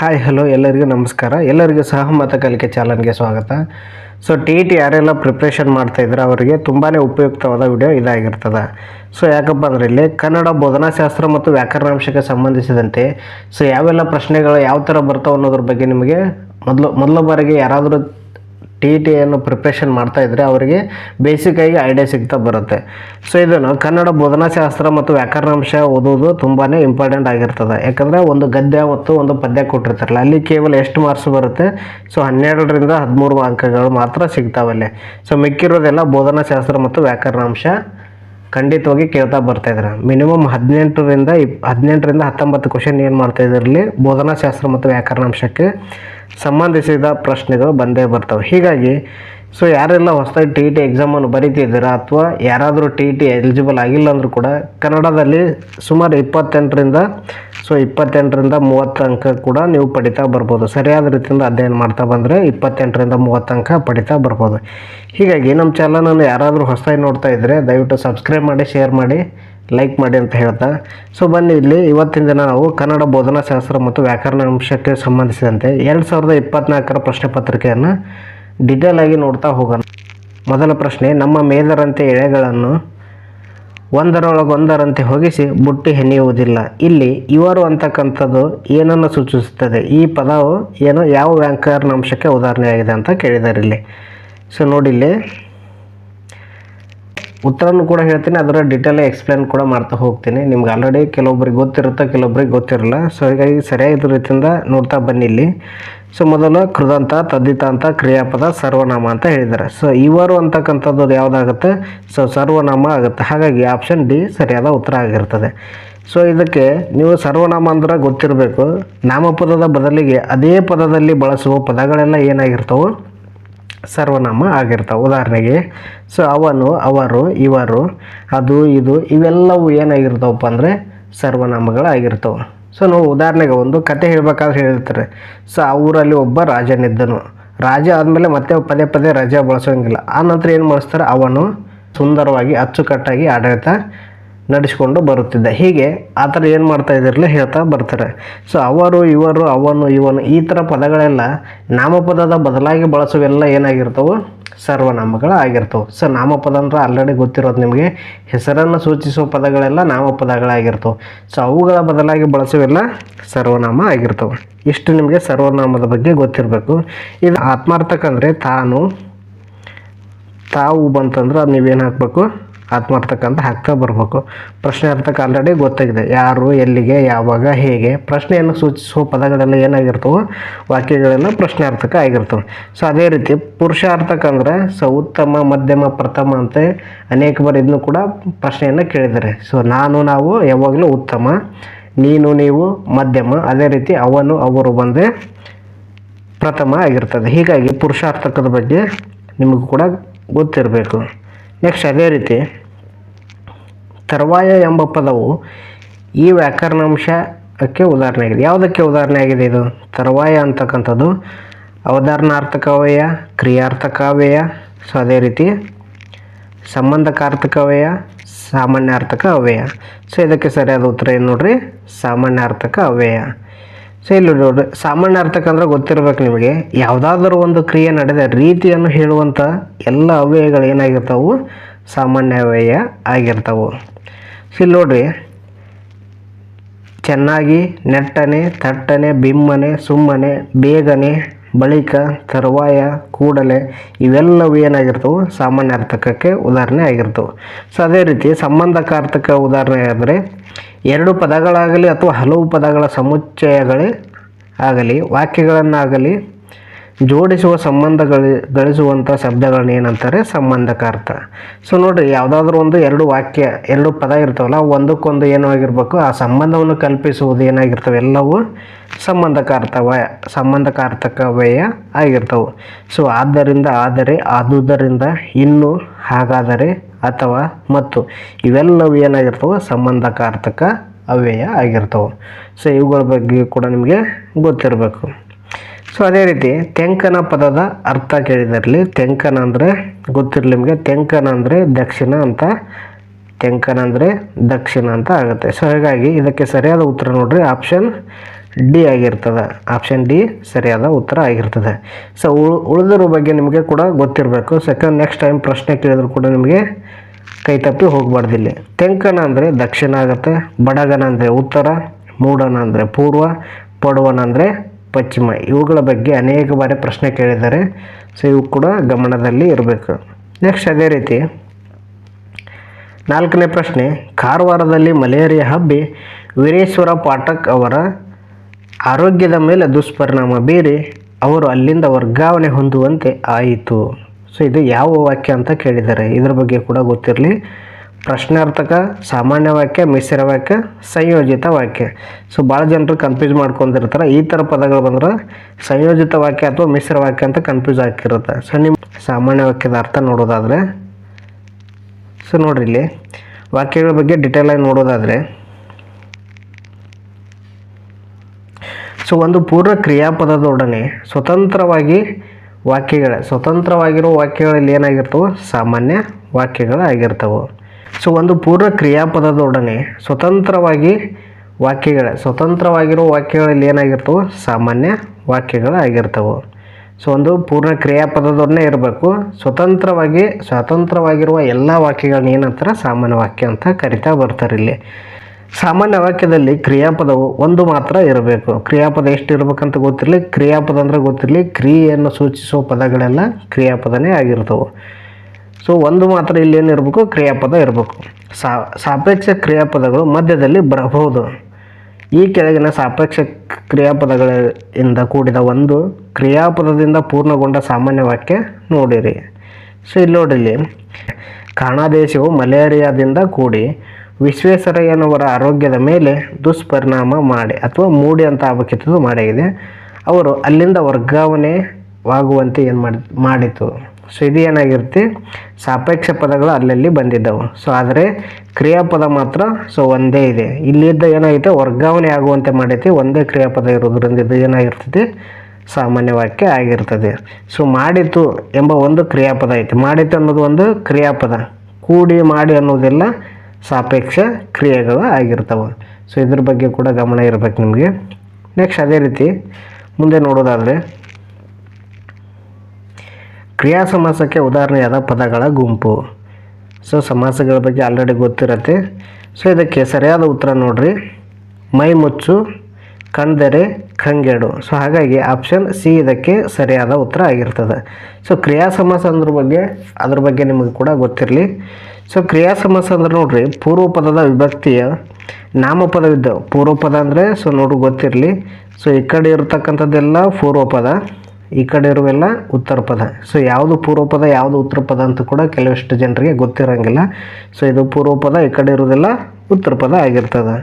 Hi hello ಎಲ್ಲರಿಗೂ ನಮಸ್ಕಾರ. ಎಲ್ಲರಿಗೂ ಸಹಮತ ಕಲಿಕೆ ಚಾನಲ್ಗೆ ಸ್ವಾಗತ. ಸೊ ಟಿ ಇ ಟಿ ಯಾರೆಲ್ಲ ಪ್ರಿಪ್ರೇಷನ್ ಮಾಡ್ತಾ ಇದ್ರೆ ಅವರಿಗೆ ತುಂಬಾ ಉಪಯುಕ್ತವಾದ ವಿಡಿಯೋ ಇದಾಗಿರ್ತದೆ. ಸೊ ಯಾಕಪ್ಪ ಅಂದರೆ ಇಲ್ಲಿ ಕನ್ನಡ ಬೋಧನಾಶಾಸ್ತ್ರ ಮತ್ತು ವ್ಯಾಕರಣಾಂಶಕ್ಕೆ ಸಂಬಂಧಿಸಿದಂತೆ ಸೊ ಯಾವೆಲ್ಲ ಪ್ರಶ್ನೆಗಳು ಯಾವ ಥರ ಬರ್ತಾವೆ ಅನ್ನೋದ್ರ ಬಗ್ಗೆ ನಿಮಗೆ ಮೊದಲು, ಮೊದಲ ಬಾರಿಗೆ ಯಾರಾದರೂ ಟಿ ಟಿ ಟಿಯನ್ನು ಪ್ರಿಪ್ರೇಷನ್ ಮಾಡ್ತಾ ಇದ್ದರೆ ಅವರಿಗೆ ಬೇಸಿಕ್ಕಾಗಿ ಐಡಿಯಾ ಸಿಗ್ತಾ ಬರುತ್ತೆ. ಸೊ ಇದನ್ನು ಕನ್ನಡ ಬೋಧನಾಶಾಸ್ತ್ರ ಮತ್ತು ವ್ಯಾಕರಣಾಂಶ ಓದೋದು ತುಂಬಾ ಇಂಪಾರ್ಟೆಂಟ್ ಆಗಿರ್ತದೆ. ಯಾಕಂದರೆ ಒಂದು ಗದ್ಯ ಮತ್ತು ಒಂದು ಪದ್ಯ ಕೊಟ್ಟಿರ್ತಾರಲ್ಲ, ಅಲ್ಲಿ ಕೇವಲ ಎಷ್ಟು ಮಾರ್ಕ್ಸ್ ಬರುತ್ತೆ? ಸೊ ಹನ್ನೆರಡರಿಂದ ಹದಿಮೂರು ಅಂಕಗಳು ಮಾತ್ರ ಸಿಗ್ತಾವಲ್ಲಿ. ಸೊ ಮಿಕ್ಕಿರೋದೆಲ್ಲ ಬೋಧನಾಶಾಸ್ತ್ರ ಮತ್ತು ವ್ಯಾಕರಣಾಂಶ. ಖಂಡಿತವಾಗಿ ಕೇಳ್ತಾ ಬರ್ತಾ ಇದ್ದಾರೆ. ಮಿನಿಮಮ್ ಹದಿನೆಂಟರಿಂದ ಇಪ್, ಹದಿನೆಂಟರಿಂದ ಹತ್ತೊಂಬತ್ತು ಕ್ವಶನ್ ಏನು ಮಾಡ್ತಾ ಇದ್ರಲ್ಲಿ ಬೋಧನಾಶಾಸ್ತ್ರ ಮತ್ತು ವ್ಯಾಕರಣಾಂಶಕ್ಕೆ ಸಂಬಂಧಿಸಿದ ಪ್ರಶ್ನೆಗಳು ಬಂದೇ ಬರ್ತವೆ. ಹೀಗಾಗಿ ಸೊ ಯಾರೆಲ್ಲ ಹೊಸದಾಗಿ ಟಿ ಇ ಟಿ ಎಕ್ಸಾಮನ್ನು ಬರಿತಿದ್ದೀರಾ ಅಥವಾ ಯಾರಾದರೂ ಟಿ ಇ ಟಿ ಎಲಿಜಿಬಲ್ ಆಗಿಲ್ಲ ಅಂದರೂ ಕೂಡ ಕನ್ನಡದಲ್ಲಿ ಸುಮಾರು ಇಪ್ಪತ್ತೆಂಟರಿಂದ ಸೊ ಇಪ್ಪತ್ತೆಂಟರಿಂದ ಮೂವತ್ತು ಅಂಕ ಕೂಡ ನೀವು ಪಡಿತಾ ಬರ್ಬೋದು. ಸರಿಯಾದ ರೀತಿಯಿಂದ ಅಧ್ಯಯನ ಮಾಡ್ತಾ ಬಂದರೆ ಇಪ್ಪತ್ತೆಂಟರಿಂದ ಮೂವತ್ತು ಅಂಕ ಪಡಿತಾ ಬರ್ಬೋದು. ಹೀಗಾಗಿ ನಮ್ಮ ಚಾನಲನ್ನು ಯಾರಾದರೂ ಹೊಸದಾಗಿ ನೋಡ್ತಾ ಇದ್ದರೆ ದಯವಿಟ್ಟು ಸಬ್ಸ್ಕ್ರೈಬ್ ಮಾಡಿ, ಶೇರ್ ಮಾಡಿ, ಲೈಕ್ ಮಾಡಿ ಅಂತ ಹೇಳ್ತಾ. ಸೊ ಬನ್ನಿ, ಇಲ್ಲಿ ಇವತ್ತಿನ ದಿನ ನಾವು ಕನ್ನಡ ಬೋಧನಾಶಾಸ್ತ್ರ ಮತ್ತು ವ್ಯಾಕರಣ ಅಂಶಕ್ಕೆ ಸಂಬಂಧಿಸಿದಂತೆ ಎರಡು ಸಾವಿರದ ಇಪ್ಪತ್ನಾಲ್ಕರ ಪ್ರಶ್ನೆ ಪತ್ರಿಕೆಯನ್ನು ಡಿಟೇಲ್ ನೋಡ್ತಾ ಹೋಗೋಣ. ಮೊದಲ ಪ್ರಶ್ನೆ, ನಮ್ಮ ಮೇದರಂತೆ ಎಳೆಗಳನ್ನು ಒಂದರೊಳಗೊಂದರಂತೆ ಹೋಗಿಸಿ ಬುಟ್ಟಿ ಹೆಣೆಯುವುದಿಲ್ಲ. ಇಲ್ಲಿ ಇವರು ಅಂತಕ್ಕಂಥದ್ದು ಏನನ್ನು ಸೂಚಿಸುತ್ತದೆ? ಈ ಪದವು ಏನು, ಯಾವ ವ್ಯಾಕರಣಾಂಶಕ್ಕೆ ಉದಾಹರಣೆಯಾಗಿದೆ ಅಂತ ಕೇಳಿದ್ದಾರೆ ಇಲ್ಲಿ. ಸೊ ನೋಡಿ ಇಲ್ಲಿ ಉತ್ತರನೂ ಕೂಡ ಹೇಳ್ತೀನಿ, ಅದರ ಡಿಟೇಲ್ ಎಕ್ಸ್ಪ್ಲೇನ್ ಕೂಡ ಮಾಡ್ತಾ ಹೋಗ್ತೀನಿ. ನಿಮ್ಗೆ ಆಲ್ರೆಡಿ ಕೆಲವೊಬ್ರಿಗೆ ಗೊತ್ತಿರುತ್ತೆ, ಕೆಲವೊಬ್ರಿಗೆ ಗೊತ್ತಿರಲ್ಲ. ಸೊ ಹೀಗಾಗಿ ಸರಿಯಾದ ರೀತಿಯಿಂದ ನೋಡ್ತಾ ಬನ್ನಿ ಇಲ್ಲಿ. ಸೊ ಮೊದಲು ಕೃದಂತ ತದ್ದಿತಾಂತ ಕ್ರಿಯಾಪದ, ಸರ್ವನಾಮ ಅಂತ ಹೇಳಿದ್ದಾರೆ. ಸೊ ಇವರು ಅಂತಕ್ಕಂಥದ್ದು ಯಾವುದಾಗುತ್ತೆ? ಸೊ ಸರ್ವನಾಮ ಆಗುತ್ತೆ. ಹಾಗಾಗಿ ಆಪ್ಷನ್ ಡಿ ಸರಿಯಾದ ಉತ್ತರ ಆಗಿರ್ತದೆ. ಸೊ ಇದಕ್ಕೆ ನೀವು ಸರ್ವನಾಮ ಅಂದ್ರೆ ಗೊತ್ತಿರಬೇಕು. ನಾಮಪದದ ಬದಲಿಗೆ ಅದೇ ಪದದಲ್ಲಿ ಬಳಸುವ ಪದಗಳೆಲ್ಲ ಏನಾಗಿರ್ತವೆ? ಸರ್ವನಾಮ ಆಗಿರ್ತಾವೆ. ಉದಾಹರಣೆಗೆ, ಸೊ, ಅವನು, ಅವರು, ಇವರು, ಅದು, ಇದು, ಇವೆಲ್ಲವೂ ಏನಾಗಿರ್ತಾವಪ್ಪ ಅಂದರೆ ಸರ್ವನಾಮಗಳಾಗಿರ್ತಾವೆ. ಸೊ ನಾವು ಉದಾಹರಣೆಗೆ ಒಂದು ಕತೆ ಹೇಳ್ಬೇಕಾದ್ರೆ ಹೇಳಿರ್ತಾರೆ. ಸೊ ಆ ಊರಲ್ಲಿ ಒಬ್ಬ ರಾಜನಿದ್ದನು. ರಾಜ ಆದಮೇಲೆ ಮತ್ತೆ ಪದೇ ಪದೇ ರಜೆ ಬಳಸೋಂಗಿಲ್ಲ. ಆ ನಂತರ ಏನು ಮಾಡಿಸ್ತಾರೆ? ಅವನು ಸುಂದರವಾಗಿ, ಅಚ್ಚುಕಟ್ಟಾಗಿ ಆಡಳಿತ ನಡೆಸಿಕೊಂಡು ಬರುತ್ತಿದ್ದ. ಹೀಗೆ ಆ ಥರ ಏನು ಮಾಡ್ತಾ ಇದ್ದಿರಲಿ ಹೇಳ್ತಾ ಬರ್ತಾರೆ. ಸೊ ಅವರು, ಇವರು, ಅವನು, ಇವನು ಈ ಥರ ಪದಗಳೆಲ್ಲ ನಾಮಪದದ ಬದಲಾಗಿ ಬಳಸುವೆಲ್ಲ ಏನಾಗಿರ್ತವೆ? ಸರ್ವನಾಮಗಳು ಆಗಿರ್ತವೆ ಸೊ ನಾಮಪದ ಅಂದ್ರೆ ಆಲ್ರೆಡಿ ಗೊತ್ತಿರೋದು ನಿಮಗೆ. ಹೆಸರನ್ನು ಸೂಚಿಸುವ ಪದಗಳೆಲ್ಲ ನಾಮಪದಗಳಾಗಿರ್ತವೆ. ಸೊ ಅವುಗಳ ಬದಲಾಗಿ ಬಳಸುವೆಲ್ಲ ಸರ್ವನಾಮ ಆಗಿರ್ತವೆ. ಇಷ್ಟು ನಿಮಗೆ ಸರ್ವನಾಮದ ಬಗ್ಗೆ ಗೊತ್ತಿರಬೇಕು. ಇದು ಆತ್ಮಾರ್ಥಕಂದರೆ ತಾನು ತಾವು ಬಂತಂದ್ರೆ ಅದು ನೀವೇನು ಹಾಕಬೇಕು? ಆತ್ಮಾರ್ಥಕ್ಕಂತ ಹಾಕ್ತಾ ಬರಬೇಕು. ಪ್ರಶ್ನೆ ಅರ್ಥಕ್ಕೆ ಆಲ್ರೆಡಿ ಗೊತ್ತಾಗಿದೆ. ಯಾರು, ಎಲ್ಲಿಗೆ, ಯಾವಾಗ, ಹೇಗೆ? ಪ್ರಶ್ನೆಯನ್ನು ಸೂಚಿಸುವ ಪದಗಳೆಲ್ಲ ಏನಾಗಿರ್ತವೆ ವಾಕ್ಯಗಳೆಲ್ಲ ಪ್ರಶ್ನಾರ್ಥಕ ಆಗಿರ್ತವೆ. ಸೊ ಅದೇ ರೀತಿ ಪುರುಷಾರ್ಥಕ ಅಂದರೆ ಸೊ ಉತ್ತಮ, ಮಧ್ಯಮ, ಪ್ರಥಮ ಅಂತ ಅನೇಕ ಬಾರಿ ಇದನ್ನು ಕೂಡ ಪ್ರಶ್ನೆಯನ್ನು ಕೇಳಿದ್ದಾರೆ. ಸೊ ನಾನು, ನಾವು ಯಾವಾಗಲೂ ಉತ್ತಮ, ನೀನು, ನೀವು ಮಧ್ಯಮ, ಅದೇ ರೀತಿ ಅವನು, ಅವರು ಬಂದರೆ ಪ್ರಥಮ ಆಗಿರ್ತದೆ. ಹೀಗಾಗಿ ಪುರುಷಾರ್ಥಕದ ಬಗ್ಗೆ ನಿಮಗೂ ಕೂಡ ಗೊತ್ತಿರಬೇಕು. ನೆಕ್ಸ್ಟ್ ಅದೇ ರೀತಿ, ತರುವಾಯ ಎಂಬ ಪದವು ಈ ವ್ಯಾಕರಣಾಂಶಕ್ಕೆ ಉದಾಹರಣೆ ಆಗಿದೆ. ಯಾವುದಕ್ಕೆ ಉದಾಹರಣೆ ಆಗಿದೆ ಇದು? ತರುವಾಯ ಅಂತಕ್ಕಂಥದ್ದು, ಅವಧಾರಣಾರ್ಥಕವ್ಯಯ ಅವ್ಯಯ ಕ್ರಿಯಾರ್ಥಕ ಅವ್ಯಯ ಸೊ ಅದೇ ರೀತಿ ಸಂಬಂಧಕಾರ್ಥಕ ಅವ್ಯಯ ಸಾಮಾನ್ಯಾರ್ಥಕ ಅವ್ಯಯ ಸೊ ಇದಕ್ಕೆ ಸರಿಯಾದ ಉತ್ತರ ಏನು ನೋಡ್ರಿ? ಸಾಮಾನ್ಯಾರ್ಥಕ ಅವ್ಯಯ ಸೊ ಇಲ್ಲಿ ನೋಡ್ರಿ, ಸಾಮಾನ್ಯ ಅರ್ಥಕ್ಕಂದ್ರೆ ಗೊತ್ತಿರ್ಬೇಕು ನಿಮಗೆ, ಯಾವುದಾದ್ರೂ ಒಂದು ಕ್ರಿಯೆ ನಡೆದ ರೀತಿಯನ್ನು ಹೇಳುವಂಥ ಎಲ್ಲ ಅವ್ಯಯಗಳು ಏನಾಗಿರ್ತಾವು? ಸಾಮಾನ್ಯ ಅವ್ಯಯ ಆಗಿರ್ತಾವು. ಸೊ ಇಲ್ಲಿ ನೋಡ್ರಿ, ಚೆನ್ನಾಗಿ ನೆಟ್ಟನೆ, ತಟ್ಟನೆ, ಬಿಮ್ಮನೆ, ಸುಮ್ಮನೆ, ಬೇಗನೆ ಬಳಿಕ, ತರುವಾಯ, ಕೂಡಲೇ ಇವೆಲ್ಲವೂ ಏನಾಗಿರ್ತವೆ? ಸಾಮಾನ್ಯಾರ್ಥಕಕ್ಕೆ ಉದಾಹರಣೆ ಆಗಿರ್ತವೆ. ಸೊ, ಅದೇ ರೀತಿ ಸಂಬಂಧಕಾರ್ಥಕ ಉದಾಹರಣೆ ಆದರೆ, ಎರಡು ಪದಗಳಾಗಲಿ ಅಥವಾ ಹಲವು ಪದಗಳ ಸಮುಚ್ಚಯಗಳೇ ಆಗಲಿ, ವಾಕ್ಯಗಳನ್ನಾಗಲಿ ಜೋಡಿಸುವ ಸಂಬಂಧ ಗಳಿಸುವಂಥ ಶಬ್ದಗಳನ್ನ ಏನಂತಾರೆ ಸಂಬಂಧಕಾರ್ಥ ಸೊ ನೋಡಿರಿ, ಯಾವುದಾದ್ರೂ ಒಂದು ಎರಡು ವಾಕ್ಯ, ಎರಡು ಪದ ಇರ್ತಾವಲ್ಲ, ಒಂದಕ್ಕೊಂದು ಏನು ಆಗಿರಬೇಕು? ಆ ಸಂಬಂಧವನ್ನು ಕಲ್ಪಿಸುವುದು ಏನಾಗಿರ್ತವೆ? ಎಲ್ಲವೂ ಸಂಬಂಧಕಾರ್ಥವ ವ್ಯಯ ಆಗಿರ್ತವೆ. ಸೊ ಆದ್ದರಿಂದ ಆದರೆ, ಆದುದರಿಂದ ಇನ್ನು, ಹಾಗಾದರೆ ಅಥವಾ ಮತ್ತು ಇವೆಲ್ಲವೂ ಏನಾಗಿರ್ತವೆ? ಸಂಬಂಧಕಾರ್ಥಕ ಅವ್ಯಯ ಆಗಿರ್ತವೆ. ಸೊ ಇವುಗಳ ಬಗ್ಗೆ ಕೂಡ ನಿಮಗೆ ಗೊತ್ತಿರಬೇಕು. ಸೊ ಅದೇ ರೀತಿ ತೆಂಕನ ಪದದ ಅರ್ಥ ಕೇಳಿದರಲ್ಲಿ ತೆಂಕನ ಅಂದರೆ ಗೊತ್ತಿರಲಿ ನಿಮಗೆ, ತೆಂಕನ ಅಂದರೆ ದಕ್ಷಿಣ ಅಂತ, ತೆಂಕನ ಅಂದರೆ ದಕ್ಷಿಣ ಅಂತ ಆಗುತ್ತೆ. ಸೊ ಹಾಗಾಗಿ ಇದಕ್ಕೆ ಸರಿಯಾದ ಉತ್ತರ ನೋಡ್ರಿ ಆಪ್ಷನ್ ಡಿ ಆಗಿರ್ತದೆ. ಆಪ್ಷನ್ ಡಿ ಸರಿಯಾದ ಉತ್ತರ ಆಗಿರ್ತದೆ. ಸೊ ಉಳಿದಿರೋ ಬಗ್ಗೆ ನಿಮಗೆ ಕೂಡ ಗೊತ್ತಿರಬೇಕು. ಸೆಕೆಂಡ್ ನೆಕ್ಸ್ಟ್ ಟೈಮ್ ಪ್ರಶ್ನೆ ಕೇಳಿದ್ರು ಕೂಡ ನಿಮಗೆ ಕೈ ತಪ್ಪಿ ಹೋಗಬಾರ್ದಿಲ್ಲಿ ತೆಂಕನ ಅಂದರೆ ದಕ್ಷಿಣ ಆಗುತ್ತೆ, ಬಡಗನ ಅಂದರೆ ಉತ್ತರ, ಮೂಡನ ಅಂದರೆ ಪೂರ್ವ, ಪಡುವನ ಅಂದರೆ ಪಶ್ಚಿಮ, ಇವುಗಳ ಬಗ್ಗೆ ಅನೇಕ ಬಾರಿ ಪ್ರಶ್ನೆ ಕೇಳಿದ್ದಾರೆ. ಸೊ ಇವು ಕೂಡ ಗಮನದಲ್ಲಿ ಇರಬೇಕು. ನೆಕ್ಸ್ಟ್ ಅದೇ ರೀತಿ ನಾಲ್ಕನೇ ಪ್ರಶ್ನೆ, ಕಾರವಾರದಲ್ಲಿ ಮಲೇರಿಯಾ ಹಬ್ಬಿ ವೀರೇಶ್ವರ ಪಾಠಕ್ ಅವರ ಆರೋಗ್ಯದ ಮೇಲೆ ದುಷ್ಪರಿಣಾಮ ಬೀರಿ ಅವರು ಅಲ್ಲಿಂದ ವರ್ಗಾವಣೆ ಹೊಂದುವಂತೆ ಆಯಿತು. ಸೊ ಇದು ಯಾವ ವಾಕ್ಯ ಅಂತ ಕೇಳಿದ್ದಾರೆ. ಇದರ ಬಗ್ಗೆ ಕೂಡ ಗೊತ್ತಿರಲಿ. ಪ್ರಶ್ನಾರ್ಥಕ, ಸಾಮಾನ್ಯ ವಾಕ್ಯ, ಮಿಶ್ರ ವಾಕ್ಯ, ಸಂಯೋಜಿತ ವಾಕ್ಯ. ಸೊ ಭಾಳ ಜನರು ಕನ್ಫ್ಯೂಸ್ ಮಾಡ್ಕೊಂಡಿರ್ತಾರೆ ಈ ಥರ ಪದಗಳು ಬಂದ್ರೆ ಸಂಯೋಜಿತ ವಾಕ್ಯ ಅಥವಾ ಮಿಶ್ರ ವಾಕ್ಯ ಅಂತ ಕನ್ಫ್ಯೂಸ್ ಆಗಿರುತ್ತೆ. ಸೊ ನಿಮ್ಮ ಸಾಮಾನ್ಯ ವಾಕ್ಯದ ಅರ್ಥ ನೋಡೋದಾದರೆ ಸೊ ನೋಡ್ರಿ ಇಲ್ಲಿ. ವಾಕ್ಯಗಳ ಬಗ್ಗೆ ಡಿಟೇಲ್ ಆಗಿ ನೋಡೋದಾದರೆ ಸೊ ಒಂದು ಪೂರ್ವ ಕ್ರಿಯಾಪದದೊಡನೆ ಸ್ವತಂತ್ರವಾಗಿ ವಾಕ್ಯಗಳ, ಸ್ವತಂತ್ರವಾಗಿರೋ ವಾಕ್ಯಗಳಲ್ಲಿ ಏನಾಗಿರ್ತವೋ, ಸಾಮಾನ್ಯ ವಾಕ್ಯಗಳು ಆಗಿರ್ತವೆ ಸೊ ಒಂದು ಪೂರ್ಣ ಕ್ರಿಯಾಪದದೊಡನೆ ಸ್ವತಂತ್ರವಾಗಿ ವಾಕ್ಯಗಳ, ಸ್ವತಂತ್ರವಾಗಿರೋ ವಾಕ್ಯಗಳಲ್ಲಿ ಏನಾಗಿರ್ತವೆ ಸಾಮಾನ್ಯ ವಾಕ್ಯಗಳಾಗಿರ್ತವೆ. ಸೊ ಒಂದು ಪೂರ್ಣ ಕ್ರಿಯಾಪದದೊಡನೆ ಇರಬೇಕು. ಸ್ವತಂತ್ರವಾಗಿ, ಸ್ವತಂತ್ರವಾಗಿರುವ ಎಲ್ಲ ವಾಕ್ಯಗಳನ್ನ ಏನಂತಾರೆ? ಸಾಮಾನ್ಯ ವಾಕ್ಯ ಅಂತ ಕರಿತಾ ಬರ್ತಾರೆ ಇಲ್ಲಿ. ಸಾಮಾನ್ಯ ವಾಕ್ಯದಲ್ಲಿ ಕ್ರಿಯಾಪದವು ಒಂದು ಮಾತ್ರ ಇರಬೇಕು. ಕ್ರಿಯಾಪದ ಎಷ್ಟು ಇರಬೇಕಂತ ಗೊತ್ತಿರಲಿ, ಕ್ರಿಯಾಪದ ಅಂದರೆ ಗೊತ್ತಿರಲಿ, ಕ್ರಿಯೆಯನ್ನು ಸೂಚಿಸುವ ಪದಗಳೆಲ್ಲ ಕ್ರಿಯಾಪದನೇ ಆಗಿರ್ತವೆ. ಸೊ ಒಂದು ಮಾತ್ರ ಇಲ್ಲಿ ಏನಿರಬೇಕು ಕ್ರಿಯಾಪದ ಇರಬೇಕು. ಸಾಪೇಕ್ಷ ಕ್ರಿಯಾಪದಗಳು ಮಧ್ಯದಲ್ಲಿ ಬರಬಹುದು. ಈ ಕೆಳಗಿನ ಸಾಪೇಕ್ಷ ಕ್ರಿಯಾಪದಗಳಿಂದ ಕೂಡಿದ ಒಂದು ಕ್ರಿಯಾಪದದಿಂದ ಪೂರ್ಣಗೊಂಡ ಸಾಮಾನ್ಯ ವಾಕ್ಯ ನೋಡಿರಿ. ಸೊ ಇಲ್ಲಿ ನೋಡಿಲ್ಲಿ, ಕಾಣಾದೇಶವು ಮಲೇರಿಯಾದಿಂದ ಕೂಡಿ ವಿಶ್ವೇಶ್ವರಯ್ಯನವರ ಆರೋಗ್ಯದ ಮೇಲೆ ದುಷ್ಪರಿಣಾಮ ಮಾಡಿ ಅಥವಾ ಮೂಡಿ ಅಂತ ಆಗಬೇಕಿತ್ತು ಮಾಡಿದೆ ಅವರು ಅಲ್ಲಿಂದ ವರ್ಗಾವಣೆವಾಗುವಂತೆ ಏನು ಮಾಡಿ, ಮಾಡಿತು. ಸೊ ಇದು ಏನಾಗಿರುತ್ತೆ ಸಾಪೇಕ್ಷ ಪದಗಳು ಅಲ್ಲಲ್ಲಿ ಬಂದಿದ್ದವು. ಸೊ ಆದರೆ ಕ್ರಿಯಾಪದ ಮಾತ್ರ ಸೊ ಒಂದೇ ಇದೆ. ಇಲ್ಲಿದ್ದ ಏನಾಗಿದೆ ವರ್ಗಾವಣೆ ಆಗುವಂತೆ ಮಾಡೈತಿ. ಒಂದೇ ಕ್ರಿಯಾಪದ ಇರೋದ್ರಿಂದ ಇದು ಏನಾಗಿರ್ತದೆ ಸಾಮಾನ್ಯ ವಾಕ್ಯ ಆಗಿರ್ತದೆ. ಸೊ ಮಾಡಿತು ಎಂಬ ಒಂದು ಕ್ರಿಯಾಪದ ಐತಿ. ಮಾಡಿತು ಅನ್ನೋದು ಒಂದು ಕ್ರಿಯಾಪದ. ಕೂಡಿ ಮಾಡಿ ಅನ್ನೋದೆಲ್ಲ, ಸಾಪೇಕ್ಷ ಕ್ರಿಯೆಗಳು ಆಗಿರ್ತವೆ. ಸೊ ಇದ್ರ ಬಗ್ಗೆ ಕೂಡ ಗಮನ ಇರಬೇಕು ನಿಮಗೆ. ನೆಕ್ಸ್ಟ್ ಅದೇ ರೀತಿ ಮುಂದೆ ನೋಡೋದಾದರೆ ಕ್ರಿಯಾ ಸಮಾಸಕ್ಕೆ ಉದಾಹರಣೆಯಾದ ಪದಗಳ ಗುಂಪು. ಸೊ ಸಮಾಸಗಳ ಬಗ್ಗೆ ಆಲ್ರೆಡಿ ಗೊತ್ತಿರತ್ತೆ. ಸೊ ಇದಕ್ಕೆ ಸರಿಯಾದ ಉತ್ತರ ನೋಡ್ರಿ. ಮೈ ಮುಚ್ಚು ಕಂದೆರೆ ಕಂಗೆಡು. ಸೊ ಹಾಗಾಗಿ ಆಪ್ಷನ್ ಸಿ ಇದಕ್ಕೆ ಸರಿಯಾದ ಉತ್ತರ ಆಗಿರ್ತದೆ. ಸೊ ಕ್ರಿಯಾ ಸಮಾಸ ಅಂದ್ರ ಬಗ್ಗೆ, ಅದ್ರ ಬಗ್ಗೆ ನಿಮಗೆ ಕೂಡ ಗೊತ್ತಿರಲಿ. ಸೊ ಕ್ರಿಯಾ ಸಮಾಸ ಅಂದ್ರೆ ನೋಡ್ರಿ ಪೂರ್ವ ಪದದ ವಿಭಕ್ತಿಯ ನಾಮಪದವಿದ್ದ ಪೂರ್ವ ಪದ ಅಂದರೆ ಸೊ ನೋಡು ಗೊತ್ತಿರಲಿ. ಸೊ ಈ ಕಡೆ ಇರತಕ್ಕಂಥದ್ದೆಲ್ಲ ಪೂರ್ವ ಪದ ಈ ಕಡೆ ಇರುವೆಲ್ಲ ಉತ್ತರ ಪದ. ಸೊ ಯಾವುದು ಪೂರ್ವ ಪದ, ಯಾವುದು ಉತ್ತರ ಪದ ಅಂತ ಕೂಡ ಕೆಲವಷ್ಟು ಜನರಿಗೆ ಗೊತ್ತಿರೋಂಗಿಲ್ಲ. ಸೊ ಇದು ಪೂರ್ವ ಪದ, ಈ ಕಡೆ ಇರೋದೆಲ್ಲ ಉತ್ತರ ಪದ ಆಗಿರ್ತದೆ.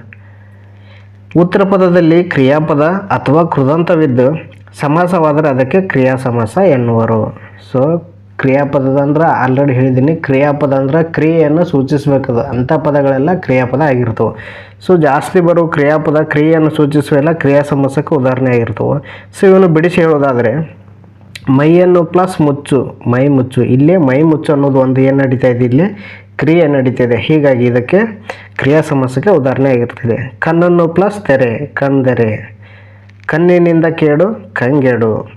ಉತ್ತರ ಪದದಲ್ಲಿ ಕ್ರಿಯಾಪದ ಅಥವಾ ಕೃದಂತವಿದ್ದು ಸಮಾಸವಾದರೆ ಅದಕ್ಕೆ ಕ್ರಿಯಾ ಸಮಾಸ ಎನ್ನುವರು. ಸೊ ಕ್ರಿಯಾಪದದ ಅಂದ್ರೆ ಆಲ್ರೆಡಿ ಹೇಳಿದ್ದೀನಿ. ಕ್ರಿಯಾಪದ ಅಂದ್ರೆ ಕ್ರಿಯೆಯನ್ನು ಸೂಚಿಸಬೇಕದು. ಅಂಥ ಪದಗಳೆಲ್ಲ ಕ್ರಿಯಾಪದ ಆಗಿರ್ತವೆ. ಸೊ ಜಾಸ್ತಿ ಬರೋ ಕ್ರಿಯಾಪದ ಕ್ರಿಯೆಯನ್ನು ಸೂಚಿಸುವೆಲ್ಲ ಕ್ರಿಯಾ ಸಮಾಸಕ್ಕೆ ಉದಾಹರಣೆ ಆಗಿರ್ತವೆ. ಸೊ ಇವನು ಬಿಡಿಸಿ ಹೇಳೋದಾದರೆ, ಮೈಯನ್ನು ಪ್ಲಸ್ ಮುಚ್ಚು, ಮೈ ಮುಚ್ಚು. ಇಲ್ಲೇ ಮೈ ಮುಚ್ಚು ಅನ್ನೋದು ಒಂದು ಏನು ನಡೀತಾ ಇದೆ ಇಲ್ಲಿ? ಕ್ರಿಯೆ ನಡೀತಾ ಇದೆ. ಹೀಗಾಗಿ ಇದಕ್ಕೆ ಕ್ರಿಯಾ ಸಮಾಸಕ್ಕೆ ಉದಾಹರಣೆ ಆಗಿರ್ತದೆ. ಕಣ್ಣನ್ನು ಪ್ಲಸ್ ತೆರೆ, ಕಣ್ದೆರೆ. ಕಣ್ಣಿನಿಂದ ಕೇಡು ಕಂಗೆಡು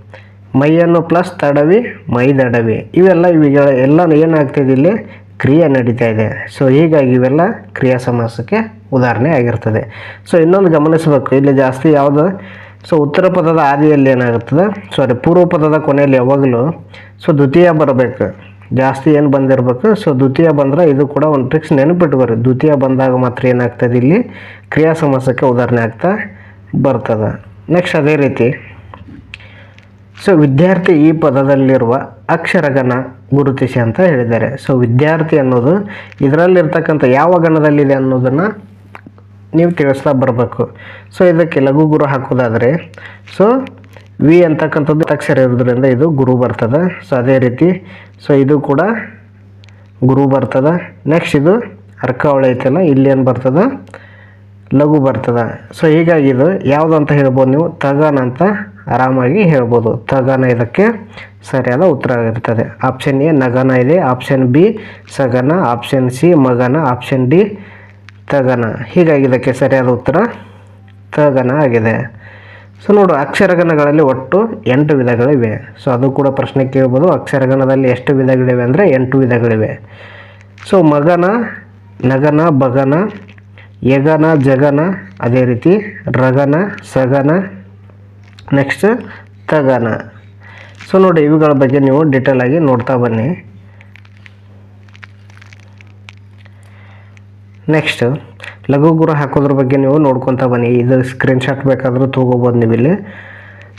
ಮೈಯನ್ನು ಪ್ಲಸ್ ತಡವಿ ಮೈದಡವಿ ಇವೆಲ್ಲ ಇವುಗಳ ಎಲ್ಲ ಏನಾಗ್ತಿದೆ ಇಲ್ಲಿ? ಕ್ರಿಯೆ ನಡೀತಾ ಇದೆ. ಸೊ ಹೀಗಾಗಿ ಇವೆಲ್ಲ ಕ್ರಿಯಾ ಸಮಾಸಕ್ಕೆ ಉದಾಹರಣೆ ಆಗಿರ್ತದೆ. ಸೊ ಇನ್ನೊಂದು ಗಮನಿಸಬೇಕು. ಇಲ್ಲಿ ಜಾಸ್ತಿ ಯಾವುದು? ಸೊ ಉತ್ತರ ಪದದ ಆದಿಯಲ್ಲಿ ಏನಾಗುತ್ತದೆ? ಸಾರಿ ಪೂರ್ವ ಪದದ ಕೊನೆಯಲ್ಲಿ ಯಾವಾಗಲೂ. ಸೊ ದ್ವಿತೀಯ ಬರಬೇಕು. ಜಾಸ್ತಿ ಏನು ಬಂದಿರಬೇಕು? ಸೊ ದ್ವಿತೀಯ ಬಂದರೆ ಇದು ಕೂಡ ಒಂದು ಟ್ರಿಕ್ಸ್ ನೆನಪಿಟ್ಕೋರಿ ದ್ವಿತೀಯ ಬಂದಾಗ ಮಾತ್ರ ಏನಾಗ್ತದೆ ಇಲ್ಲಿ? ಕ್ರಿಯಾ ಸಮಾಸಕ್ಕೆ ಉದಾಹರಣೆ ಆಗ್ತಾ ಬರ್ತದೆ. ನೆಕ್ಸ್ಟ್ ಅದೇ ರೀತಿ. ಸೊ ವಿದ್ಯಾರ್ಥಿ ಈ ಪದದಲ್ಲಿರುವ ಅಕ್ಷರಗಣ ಗುರುತಿಸಿ ಅಂತ ಹೇಳಿದ್ದಾರೆ. ಸೊ ವಿದ್ಯಾರ್ಥಿ ಅನ್ನೋದು ಇದರಲ್ಲಿರ್ತಕ್ಕಂಥ ಯಾವ ಗಣದಲ್ಲಿದೆ ಅನ್ನೋದನ್ನು ನೀವು ತಿಳಿಸ್ತಾ ಬರಬೇಕು. ಸೊ ಇದಕ್ಕೆ ಲಘು ಗುರು ಹಾಕೋದಾದರೆ ಸೊ ವಿ ಅಂತಕ್ಕಂಥದ್ದು ಅಕ್ಷರ ಇರೋದ್ರಿಂದ ಇದು ಗುರು ಬರ್ತದೆ. ಸೊ ಅದೇ ರೀತಿ ಸೊ ಇದು ಕೂಡ ಗುರು ಬರ್ತದೆ. ನೆಕ್ಸ್ಟ್ ಇದು ಅರ್ಕಾವಳಿ ಐತಲ್ಲ ಇಲ್ಲಿ ಏನು ಬರ್ತದೆ? ಲಘು ಬರ್ತದೆ. ಸೊ ಹೀಗಾಗಿ ಇದು ಯಾವುದು ಅಂತ ಹೇಳ್ಬೋದು ನೀವು? ತಗನ್ ಅಂತ ಆರಾಮಾಗಿ ಹೇಳ್ಬೋದು. ತಗನ ಇದಕ್ಕೆ ಸರಿಯಾದ ಉತ್ತರ ಆಗಿರ್ತದೆ ಆಪ್ಷನ್ ಎ ನಗನ ಇದೆ. ಆಪ್ಷನ್ ಬಿ ಸಗನ. ಆಪ್ಷನ್ ಸಿ ಮಗನ. ಆಪ್ಷನ್ ಡಿ ತಗನ. ಹೀಗಾಗಿ ಇದಕ್ಕೆ ಸರಿಯಾದ ಉತ್ತರ ತಗನ ಆಗಿದೆ. ಸೊ ನೋಡು, ಅಕ್ಷರಗಣಗಳಲ್ಲಿ ಒಟ್ಟು ಎಂಟು ವಿಧಗಳಿವೆ. ಸೊ ಅದು ಕೂಡ ಪ್ರಶ್ನೆ ಕೇಳ್ಬೋದು. ಅಕ್ಷರಗಣದಲ್ಲಿ ಎಷ್ಟು ವಿಧಗಳಿವೆ ಅಂದರೆ ಎಂಟು ವಿಧಗಳಿವೆ. ಸೊ ಮಗನ, ನಗನ, ಬಗನ, ಯಗನ, ಜಗನ, ಅದೇ ರೀತಿ ರಗನ, ಸಗನ ನೆಕ್ಸ್ಟ್ ತಗನ. ಸೊ ನೋಡಿ, ಇವುಗಳ ಬಗ್ಗೆ ನೀವು ಡೀಟೇಲ್ ಆಗಿ ನೋಡ್ತಾ ಬನ್ನಿ. ನೆಕ್ಸ್ಟ್ ಲಘು ಗುರು ಹಾಕೋದ್ರ ಬಗ್ಗೆ ನೀವು ನೋಡ್ಕೊತಾ ಬನ್ನಿ. ಇದು ಸ್ಕ್ರೀನ್ಶಾಟ್ ಬೇಕಾದರೂ ತೊಗೋಬೋದು ನೀವು ಇಲ್ಲಿ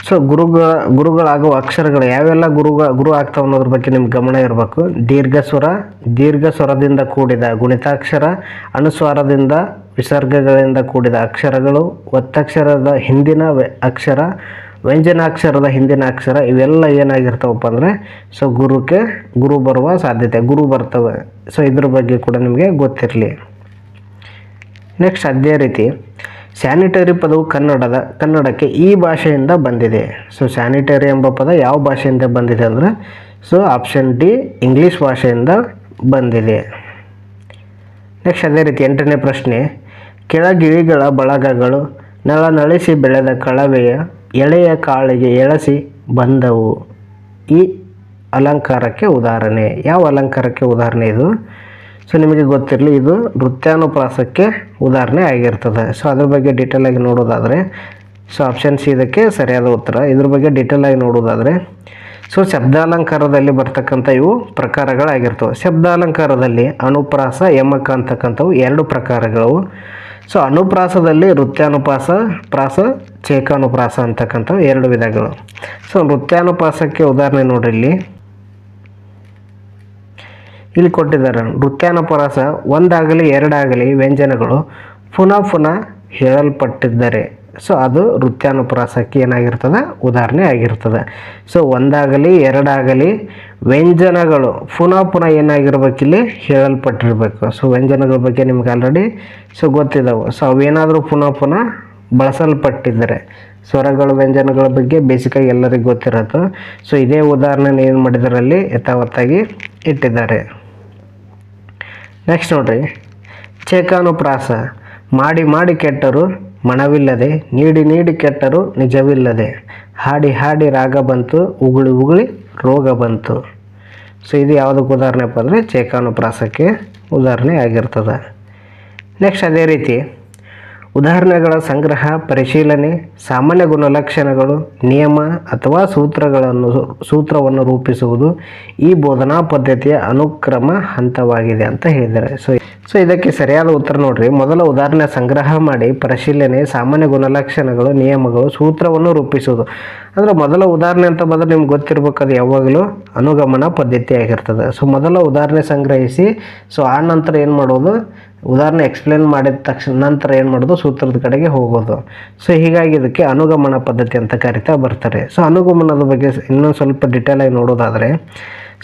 ಸೊ ಗುರುಗಳ ಗುರುಗಳಾಗುವ ಅಕ್ಷರಗಳು ಯಾವೆಲ್ಲ ಗುರುಗಳ ಗುರು ಆಗ್ತಾವೆ ಅನ್ನೋದ್ರ ಬಗ್ಗೆ ನಿಮ್ಗೆ ಗಮನ ಇರಬೇಕು. ದೀರ್ಘ ಸ್ವರ ದೀರ್ಘ ಸ್ವರದಿಂದ ಕೂಡಿದ ಗುಣಿತಾಕ್ಷರ, ಅನುಸ್ವಾರದಿಂದ ವಿಸರ್ಗಗಳಿಂದ ಕೂಡಿದ ಅಕ್ಷರಗಳು, ಒತ್ತಕ್ಷರದ ಹಿಂದಿನ ಅಕ್ಷರ, ವ್ಯಂಜನಾಕ್ಷರದ ಹಿಂದಿನ ಅಕ್ಷರ, ಇವೆಲ್ಲ ಏನಾಗಿರ್ತಾವಪ್ಪ ಅಂದರೆ ಸೊ ಗುರುಕ್ಕೆ ಗುರು ಬರುವ ಸಾಧ್ಯತೆ, ಗುರು ಬರ್ತವೆ. ಸೊ ಇದ್ರ ಬಗ್ಗೆ ಕೂಡ ನಿಮಗೆ ಗೊತ್ತಿರಲಿ. ನೆಕ್ಸ್ಟ್ ಅದೇ ರೀತಿ ಸ್ಯಾನಿಟರಿ ಪದವು ಕನ್ನಡದ, ಕನ್ನಡಕ್ಕೆ ಈ ಭಾಷೆಯಿಂದ ಬಂದಿದೆ. ಸೊ ಸ್ಯಾನಿಟರಿ ಎಂಬ ಪದ ಯಾವ ಭಾಷೆಯಿಂದ ಬಂದಿದೆ ಅಂದರೆ ಸೊ ಆಪ್ಷನ್ ಡಿ ಇಂಗ್ಲೀಷ್ ಭಾಷೆಯಿಂದ ಬಂದಿದೆ. ನೆಕ್ಸ್ಟ್ ಅದೇ ರೀತಿ ಎಂಟನೇ ಪ್ರಶ್ನೆ ಕೆಳಗಿಳಿಗಳ ಬಳಗಗಳು ನಳನಳಿಸಿ ಬೆಳೆದ ಕಳವೆಯ ಎಳೆಯ ಕಾಳಿಗೆ ಎಳಸಿ ಬಂದವು. ಈ ಅಲಂಕಾರಕ್ಕೆ ಉದಾಹರಣೆ. ಯಾವ ಅಲಂಕಾರಕ್ಕೆ ಉದಾಹರಣೆ ಇದು? ಸೊ, ನಿಮಗೆ ಗೊತ್ತಿರಲಿ, ಇದು ನೃತ್ಯಾನುಪ್ರಾಸಕ್ಕೆ ಉದಾಹರಣೆ ಆಗಿರ್ತದೆ. ಸೊ, ಅದ್ರ ಬಗ್ಗೆ ಡೀಟೇಲ್ ಆಗಿ ನೋಡೋದಾದರೆ, ಸೊ ಆಪ್ಷನ್ ಸಿ ಇದಕ್ಕೆ ಸರಿಯಾದ ಉತ್ತರ. ಇದ್ರ ಬಗ್ಗೆ ಡೀಟೇಲ್ ಆಗಿ ನೋಡೋದಾದರೆ, ಸೊ, ಶಬ್ದಾಲಂಕಾರದಲ್ಲಿ ಬರ್ತಕ್ಕಂಥ ಇವು ಪ್ರಕಾರಗಳಾಗಿರ್ತವೆ. ಶಬ್ದಾಲಂಕಾರದಲ್ಲಿ ಅನುಪ್ರಾಸ, ಯಮಕ ಅಂತಕ್ಕಂಥವು ಎರಡು ಪ್ರಕಾರಗಳು ಸೊ ಅನುಪ್ರಾಸದಲ್ಲಿ ನೃತ್ಯಾನುಪಾಸ ಪ್ರಾಸ, ಚೇಕಾನುಪ್ರಾಸ ಅಂತಕ್ಕಂಥ ಎರಡು ವಿಧಗಳು. ಸೊ ನೃತ್ಯಾನುಪಾಸಕ್ಕೆ ಉದಾಹರಣೆ ನೋಡಿ ಇಲ್ಲಿ. ಇಲ್ಲಿ ಕೊಟ್ಟಿದ್ದಾರೆ ನೃತ್ಯಾನುಪ್ರಾಸ ಒಂದಾಗಲಿ, ಎರಡಾಗಲಿ ವ್ಯಂಜನಗಳು ಪುನಃ ಪುನಃ ಹೇಳಲ್ಪಟ್ಟಿದ್ದರೆ ಸೊ ಅದು ನೃತ್ಯಾನುಪ್ರಾಸಕ್ಕೆ ಏನಾಗಿರ್ತದೆ? ಉದಾಹರಣೆ ಆಗಿರ್ತದೆ. ಸೊ ಒಂದಾಗಲಿ, ಎರಡಾಗಲಿ, ವ್ಯಂಜನಗಳು ಪುನಃ ಪುನಃ ಏನಾಗಿರ್ಬೇಕಿಲ್ಲಿ ಹೇಳಲ್ಪಟ್ಟಿರಬೇಕು. ಸೊ ವ್ಯಂಜನಗಳ ಬಗ್ಗೆ ನಿಮ್ಗೆ ಆಲ್ರೆಡಿ ಸೊ ಗೊತ್ತಿದ್ದಾವೆ ಸೊ ಅವೇನಾದರೂ ಪುನಃ ಪುನಃ ಬಳಸಲ್ಪಟ್ಟಿದ್ದರೆ, ಸ್ವರಗಳು, ವ್ಯಂಜನಗಳ ಬಗ್ಗೆ ಬೇಸಿಕಾಗಿ ಎಲ್ಲರಿಗೂ ಗೊತ್ತಿರೋದು ಸೊ ಇದೇ ಉದಾಹರಣೆ ಏನು ಮಾಡಿದ್ರಲ್ಲಿ ಯಥಾವತ್ತಾಗಿ ಇಟ್ಟಿದ್ದಾರೆ. ನೆಕ್ಸ್ಟ್ ನೋಡ್ರಿ. ಚೇಕಾನುಪ್ರಾಸ. ಮಾಡಿ ಮಾಡಿ ಕೆಟ್ಟರು ಮಣವಿಲ್ಲದೆ, ನೀಡಿ ನೀಡಿ ಕೆಟ್ಟರು ನಿಜವಿಲ್ಲದೆ. ಹಾಡಿ ಹಾಡಿ ರಾಗ ಬಂತು, ಉಗುಳಿ ಉಗುಳಿ ರೋಗ ಬಂತು. ಸೊ ಇದು ಯಾವುದಕ್ಕೆ ಉದಾಹರಣೆಪ್ಪ ಅಂದರೆ ಚೇಕಾನುಪ್ರಾಸಕ್ಕೆ ಉದಾಹರಣೆ ಆಗಿರ್ತದೆ ನೆಕ್ಸ್ಟ್ ಅದೇ ರೀತಿ ಉದಾಹರಣೆಗಳ ಸಂಗ್ರಹ, ಪರಿಶೀಲನೆ, ಸಾಮಾನ್ಯ ಗುಣಲಕ್ಷಣಗಳು, ನಿಯಮ ಅಥವಾ ಸೂತ್ರಗಳನ್ನು ಸೂತ್ರವನ್ನು ರೂಪಿಸುವುದು ಈ ಬೋಧನಾ ಪದ್ಧತಿಯ ಅನುಕ್ರಮ ಹಂತವಾಗಿದೆ ಅಂತ ಹೇಳಿದ್ದಾರೆ. ಸೊ ಸೊ ಇದಕ್ಕೆ ಸರಿಯಾದ ಉತ್ತರ ನೋಡ್ರಿ. ಮೊದಲ ಉದಾಹರಣೆ ಸಂಗ್ರಹ ಮಾಡಿ, ಪರಿಶೀಲನೆ, ಸಾಮಾನ್ಯ ಗುಣಲಕ್ಷಣಗಳು, ನಿಯಮಗಳು, ಸೂತ್ರವನ್ನು ರೂಪಿಸುವುದು. ಅಂದರೆ ಮೊದಲ ಉದಾಹರಣೆ ಅಂತ ಬಂದ್ರೆ ನಿಮ್ಗೆ ಗೊತ್ತಿರಬೇಕು ಯಾವಾಗಲೂ ಅನುಗಮನ ಪದ್ಧತಿ ಆಗಿರ್ತದೆ ಸೊ ಮೊದಲ ಉದಾಹರಣೆ ಸಂಗ್ರಹಿಸಿ ಸೊ ಆ ನಂತರ ಏನು ಮಾಡೋದು? ಉದಾಹರಣೆ ಎಕ್ಸ್ಪ್ಲೇನ್ ಮಾಡಿದ ತಕ್ಷಣ ನಂತರ ಏನು ಮಾಡೋದು? ಸೂತ್ರದ ಕಡೆಗೆ ಹೋಗೋದು. ಸೊ ಹೀಗಾಗಿ ಇದಕ್ಕೆ ಅನುಗಮನ ಪದ್ಧತಿ ಅಂತ ಕರಿತಾ ಬರ್ತಾರೆ. ಸೊ ಅನುಗಮನದ ಬಗ್ಗೆ ಇನ್ನೊಂದು ಸ್ವಲ್ಪ ಡಿಟೇಲ್ ಆಗಿ ನೋಡೋದಾದರೆ